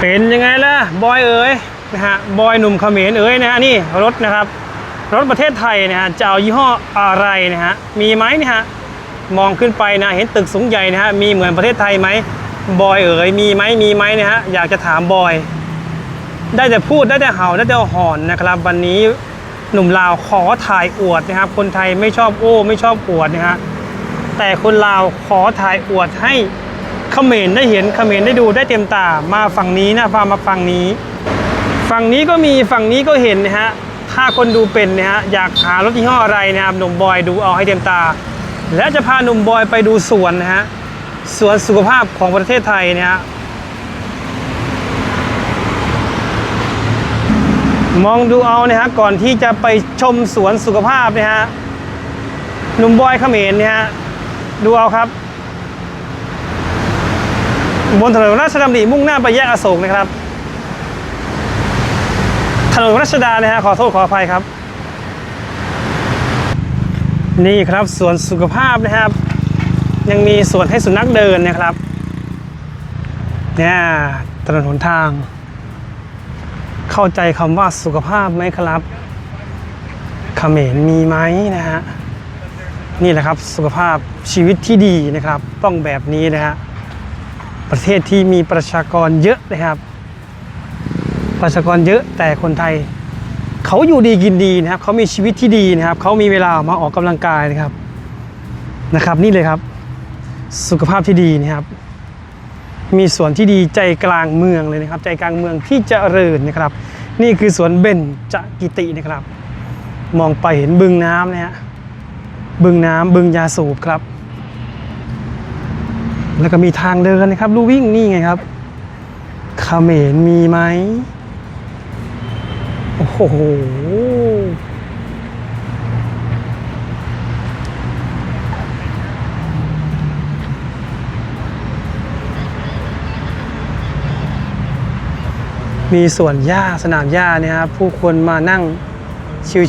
เป็นยังไงล่ะบอยเอ๋ยนะฮะบอยหนุ่มเขมรเอ๋ยนะฮะนี่รถนะครับ รถประเทศไทยนะฮะจะเอายี่ห้ออะไรนะฮะมีไหมเนี่ยฮะมองขึ้นไปนะเห็นตึกสูงใหญ่นะฮะมีเหมือนประเทศไทยไหมบอยเอ๋ยมีไหมมีไหมนะฮะอยากจะถามบอย ได้แต่พูดได้แต่เห่าได้แต่หอนนะครับวันนี้หนุ่มลาวขอถ่ายอวดนะครับ คนไทยไม่ชอบโอ้ ไม่ชอบอวดนะฮะแต่คนลาวขอถ่ายอวดให้ เขมรได้เห็นเขมรได้ดูได้เต็มตามาฝั่งนี้นะพามาฝั่งนี้ ฝั่งนี้ก็มีฝั่งนี้ก็เห็นนะฮะถ้าคนดูเป็นนะฮะอยากหารถยี่ห้ออะไรนะครับหนุ่มบอยดูเอาให้เต็มตา และจะพาหนุ่มบอยไปดูสวนนะฮะสวนสุขภาพของประเทศไทยนะฮะมองดูเอานะฮะก่อนที่จะไปชมสวนสุขภาพนะฮะหนุ่มบอยเขมรเนี่ยฮะดูเอาครับ บนถนนราชดำริมุ่งหน้าไปแยกอโศกนะครับ ถนนรัชดานะฮะขอโทษขออภัยครับ นี่ครับสวนสุขภาพนะครับ ยังมีสวนให้สุนัขเดินนะครับเนี่ยถนนหนทาง เข้าใจคำว่าสุขภาพไหมครับเขมรมีไหมนะฮะนี่แหละครับสุขภาพชีวิตที่ดีนะครับ ต้องแบบนี้นะฮะ ประเทศที่มีประชากรเยอะนะครับ ประชากรเยอะแต่คนไทยเขาอยู่ดีกินดีนะครับเขามีชีวิตที่ดีนะครับเขามีเวลามาออกกำลังกายนะครับนะครับ นี่เลยครับ สุขภาพที่ดีนะครับ มีสวนที่ดีใจกลางเมืองเลยนะครับ ใจกลางเมืองที่เจริญนะครับ นี่คือสวนเบญจกิตินะครับ มองไปเห็นบึงน้ำนะฮะบึงน้ำบึงยาสูบครับ แล้วก็มีทางเดินนะครับลู่วิ่งนี่ไงครับเขมรมีไหมโอ้โหมีสวนหญ้าสนามหญ้าเนี่ยครับผู้คนมานั่ง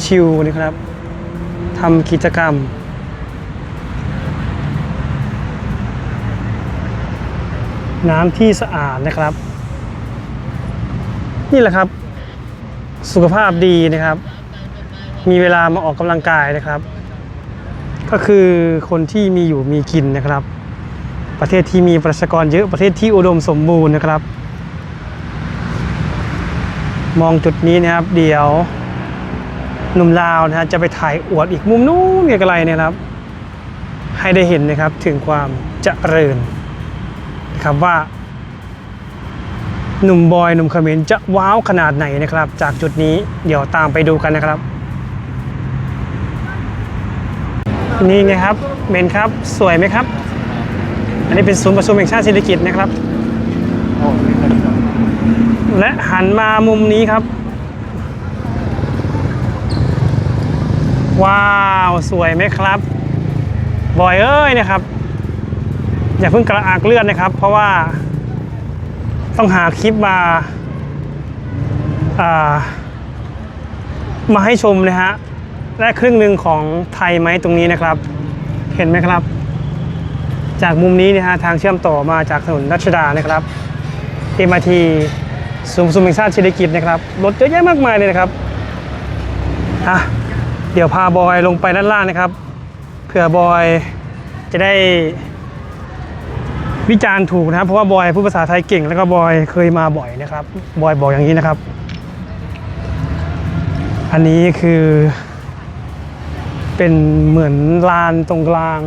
ชิวๆนะครับทำกิจกรรม น้ำที่สะอาดนะครับ นี่แหละครับ สุขภาพดีนะครับ มีเวลามาออกกำลังกายนะครับ ก็คือคนที่มีอยู่มีกินนะครับ ประเทศที่มีประชากรเยอะประเทศที่อุดมสมบูรณ์นะครับ มองจุดนี้นะครับ เดี๋ยวหนุ่มลาวนะฮะจะไปถ่ายอวดอีกมุมนู้นไกลๆนะครับ ให้ได้เห็นนะครับถึงความเจริญ ครับว่า หนุ่มบอยหนุ่มเขมรจะว้าวขนาดไหนนะครับ จากจุดนี้เดี๋ยวตามไปดูกันนะครับ นี่ไงครับเมนครับสวยไหมครับ อันนี้เป็นศูนย์ประชุมแห่งชาติศิริกิตนะครับ และหันมามุมนี้ครับ ว้าว สวยไหมครับ บอยเอ้ยนะครับ อย่าเพิ่งกระอักเลือดนะครับ เพราะว่าต้องหาคลิปมาามาให้ชมนะฮะและครึ่งหนึ่งของไทยไหมตรงนี้นะครับ เห็นไหมครับ จากมุมนี้นะฮะทางเชื่อมต่อมาจากถนนรัชดานะครับ MRT สูงสุมแห่งชาติเศรษฐกิจนะครับรถเยอะแยะมากมายเลยนะครับอะเดี๋ยวพาบอยลงไปด้านล่างนะครับเผื่อบอยจะได้ วิจารณ์ถูกนะครับเพราะว่าบอยพูดภาษาไทยเก่ง แล้วก็บอยเคยมาบ่อยนะครับ บอยบอกอย่างนี้นะครับ อันนี้คือ เป็นเหมือนลานตรงกลาง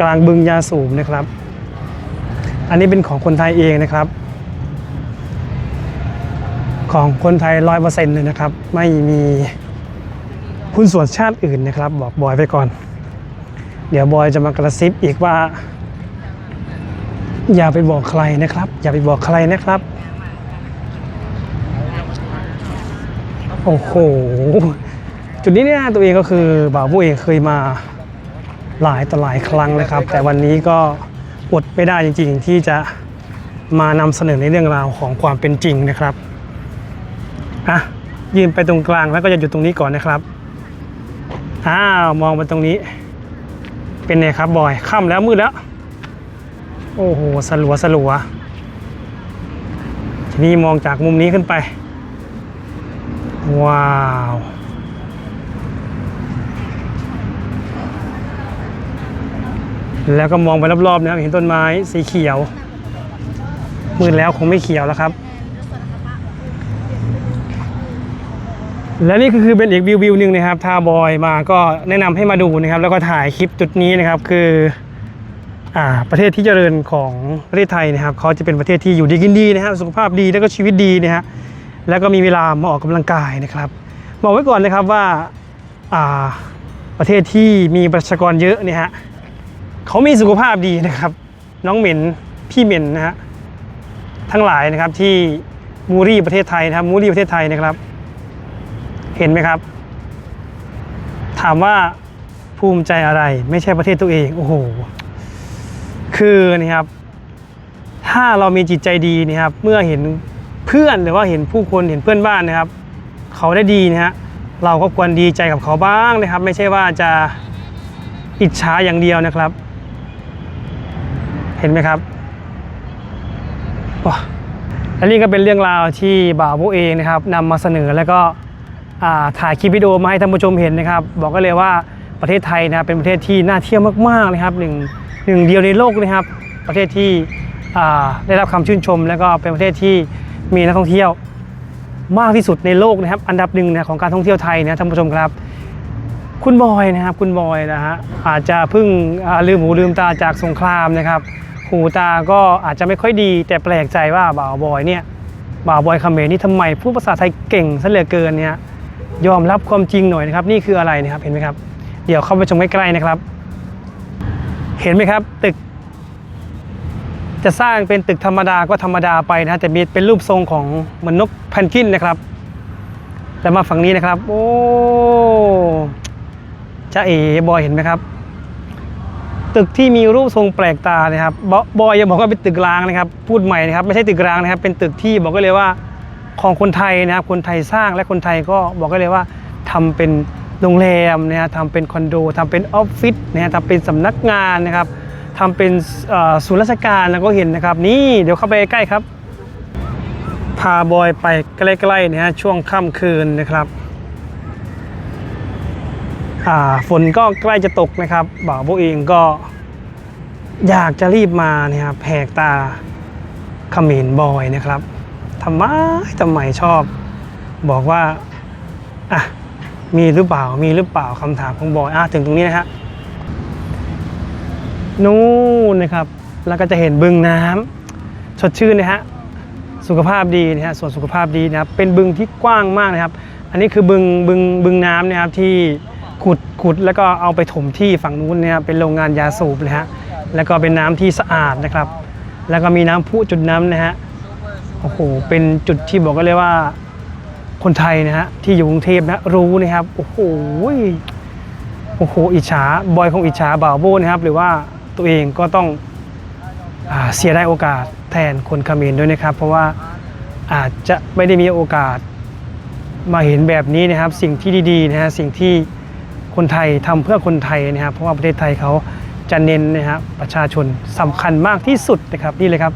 กลางบึงยาสูบนะครับ อันนี้เป็นของคนไทยเองนะครับ ของคนไทยร้อยเปอร์เซ็นต์เลยนะครับ ไม่มีหุ้นส่วนชาติอื่นนะครับ บอกบอยไปก่อน เดี๋ยวบอยจะมากระซิบอีกว่า อย่าไปบอกใครนะครับ อย่าไปบอกใครนะครับ โอ้โห จุดนี้เนี่ยตัวเองก็คือบ่าวผู้เองเคยมาหลายต่อหลายครั้งนะครับ แต่วันนี้ก็อดไม่ได้จริงๆ ที่จะมานำเสนอในเรื่องราวของความเป็นจริงนะครับอะยืนไปตรงกลางแล้วก็จะอยู่ตรงนี้ก่อนนะครับ อ้าว มองไปตรงนี้ เป็นไงครับบอยค่ำแล้วมืดแล้ว โอ้โหสลัวสลัวทีนี้มองจากมุมนี้ขึ้นไป ว้าวแล้วก็มองไปรอบๆนะครับเห็นต้นไม้สีเขียวมืดแล้วคงไม่เขียวแล้วครับ และนี่ก็คือเป็นอีกวิววิวหนึ่งนะครับถ้าบอยมาก็แนะนำให้มาดูนะครับ แล้วก็ถ่ายคลิปจุดนี้นะครับ คืออ่าประเทศที่เจริญของประเทศไทยนะครับเขาจะเป็นประเทศที่อยู่ดีกินดีนะครับสุขภาพดีแล้วก็ชีวิตดีนะฮะแล้วก็มีเวลามาออกกำลังกายนะครับบอกไว้ก่อนนะครับว่าอ่าประเทศที่มีประชากรเยอะเนี่ยฮะเขามีสุขภาพดีนะครับ น้องเหม็นพี่เหม็นนะฮะทั้งหลายนะครับที่มูรี่ประเทศไทยนะครับมูรี่ประเทศไทยนะครับ เห็นไหมครับ ถามว่าภูมิใจอะไร ไม่ใช่ประเทศตัวเองโอ้โหคือนี่ครับ ถ้าเรามีจิตใจดีนี่ครับ เมื่อเห็นเพื่อนหรือว่าเห็นผู้คนเห็นเพื่อนบ้านนะครับ เขาได้ดีนะฮะเราก็ควรดีใจกับเขาบ้างนะครับ ไม่ใช่ว่าจะอิจฉาอย่างเดียวนะครับ เห็นไหมครับและนี่ก็เป็นเรื่องราวที่บ่าวผู้เองนะครับนำมาเสนอแล้วก็ ถ่ายคลิปวิดีโอมาให้ท่านผู้ชมเห็นนะครับ บอกก็เลยว่าประเทศไทยนะครับเป็นประเทศที่น่าเที่ยวมากๆนะครับหนึ่งหนึ่งเดียวในโลกนะครับ ประเทศที่ได้รับคำชื่นชม แล้วก็เป็นประเทศที่มีนักท่องเที่ยวมากที่สุดในโลกนะครับ อันดับหนึ่งนะของการท่องเที่ยวไทยนะท่านผู้ชมครับ คุณบอยนะครับ คุณบอยนะฮะอาจจะเพิ่งลืมหูลืมตาจากสงครามนะครับ หูตาก็อาจจะไม่ค่อยดี แต่แปลกใจว่าบ่าวบอยเนี่ยบ่าวบอยคำเมรนี่ทำไมพูดภาษาไทยเก่งซะเหลือเกินเนี่ย ยอมรับความจริงหน่อยนะครับ นี่คืออะไรนะครับเห็นไหมครับ เดี๋ยวเข้าไปชมใกล้ๆนะครับ เห็นไหมครับตึก จะสร้างเป็นตึกธรรมดาก็ธรรมดาไปนะแต่มีเป็นรูปทรงของเหมือนนกแพนกวินนะครับแล้วมาฝั่งนี้นะครับ โอ้จ้าเอ๋บอยเห็นไหมครับ ตึกที่มีรูปทรงแปลกตานะครับบอยอย่าบอกว่าเป็นตึกร้างนะครับ พูดใหม่นะครับ ไม่ใช่ตึกร้างนะครับ เป็นตึกที่บอกก็เลยว่า ของคนไทยนะครับคนไทยสร้างและคนไทยก็บอกก็เลยว่าทำเป็นโรงแรมนะฮะทำเป็นคอนโดทำเป็นออฟฟิศนะฮะทำเป็นสำนักงานนะครับทำเป็นศูนย์ราชการแล้วก็เห็นนะครับ นี่เดี๋ยวเข้าไปใกล้ครับ พาบอยไปใกล้ๆนะฮะช่วงค่ำคืนนะครับฝนก็ใกล้จะตกนะครับบ่าวโบเองก็อยากจะรีบมาเนี่ยครับแหกตาขมินบอยนะครับ ทำไมทำไมชอบ บอกว่าอะมีหรือเปล่ามีหรือเปล่าคำถามของบอยอะถึงตรงนี้นะฮะนู่นนะครับแล้วก็จะเห็นบึงน้ำสดชื่นนะฮะสุขภาพดีนะฮะส่วนสุขภาพดีนะครับเป็นบึงที่กว้างมากนะครับ อันนี้คือบึงบึงบึงน้ำนะครับที่ขุดขุดแล้วก็เอาไปถมที่ฝั่งนู้นนะครับเป็นโรงงานยาสูบนะฮะแล้วก็เป็นน้ำที่สะอาดนะครับ แล้วก็มีน้ำพุจุดน้ำนะฮะ โอ้โห เป็นจุดที่บอกกันเลยว่า คนไทยนะฮะที่อยู่กรุงเทพนะรู้นะครับ โอ้โห โอ้โห อิจฉา บอยคงอิจฉาบ่าวโบนะครับ หรือว่าตัวเองก็ต้องอเสียได้โอกาสแทนคนเขมรด้วยนะครับ เพราะว่าอาจจะไม่ได้มีโอกาสมาเห็นแบบนี้นะครับ สิ่งที่ดีๆนะฮะสิ่งที่คนไทยทำเพื่อคนไทยนะครับ เพราะว่าประเทศไทยเขาจะเน้นนะครับประชาชนสำคัญมากที่สุดนะครับนี่เลยครับ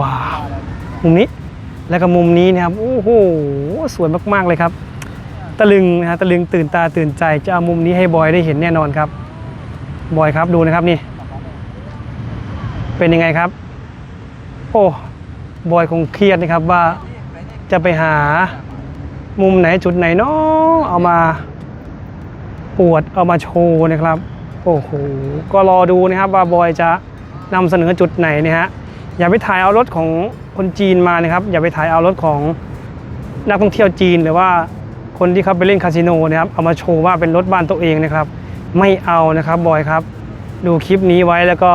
ว้าว มุมนี้ แล้วก็มุมนี้นะครับโอ้โหสวยมากๆเลยครับ ตะลึงนะฮะตะลึงตื่นตาตื่นใจจะเอามุมนี้ให้บอยได้เห็นแน่นอนครับบอยครับดูนะครับนี่ เป็นยังไงครับ โอ้บอยคงเครียดนะครับว่าจะไปหามุมไหนจุดไหนเนาะเอามาปวดเอามาโชว์นะครับ โอ้โหก็รอดูนะครับว่าบอยจะนำเสนอจุดไหนนะฮะ อย่าไปถ่ายเอารถของคนจีนมานะครับ อย่าไปถ่ายเอารถของนักท่องเที่ยวจีน หรือว่าคนที่เขาไปเล่นคาสิโนนะครับเอามาโชว์ว่าเป็นรถบ้านตัวเองนะครับ ไม่เอานะครับบอยครับ ดูคลิปนี้ไว้แล้วก็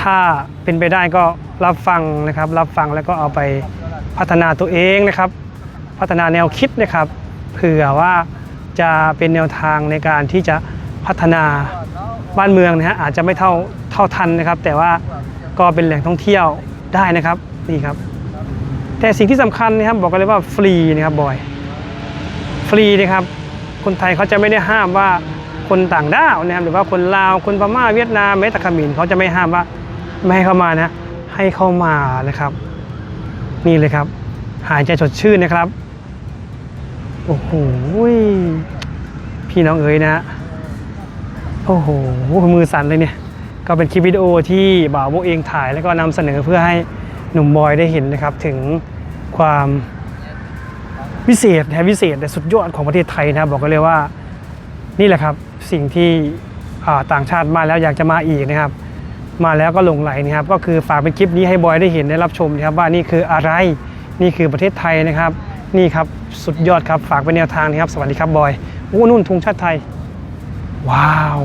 ถ้าเป็นไปได้ก็รับฟังนะครับ รับฟังแล้วก็เอาไปพัฒนาตัวเองนะครับ พัฒนาแนวคิดนะครับเผื่อว่าจะเป็นแนวทางในการที่จะพัฒนาบ้านเมืองนะฮะอาจจะไม่เท่าเท่าทันนะครับ แต่ว่า ก็เป็นแหล่งท่องเที่ยวได้นะครับนี่ครับ แต่สิ่งที่สำคัญนะครับบอกกันเลยว่าฟรีนะครับบอย ฟรีนะครับ คนไทยเขาจะไม่ได้ห้ามว่าคนต่างด้าวนะครับหรือว่าคนลาวคนพม่าเวียดนามแม้แต่ขมรเขาจะไม่ห้ามว่าไม่ให้เข้ามานะ ให้เข้ามานะครับ นี่เลยครับ หายใจสดชื่นนะครับโอ้โหพี่น้องเอ๋ยนะฮะโอ้โหมือสั่นเลยเนี่ย ก็เป็นคลิปวิดีโอที่บ่าวโบเองถ่ายแล้วก็นำเสนอเพื่อให้หนุ่มบอยได้เห็นนะครับถึงความวิเศษนะวิเศษแต่สุดยอดของประเทศไทยนะครับบอกกันเลยว่านี่แหละครับสิ่งที่ต่างชาติมาแล้วอยากจะมาอีกนะครับ มาแล้วก็หลงไหลนะครับ ก็คือฝากเป็นคลิปนี้ให้บอยได้เห็นได้รับชมนะครับว่านี่คืออะไรนี่คือประเทศไทยนะครับ นี่ครับสุดยอดครับฝากเป็นแนวทางนะครับ สวัสดีครับบอยโอ้นู่นธงชาติไทย ว้าว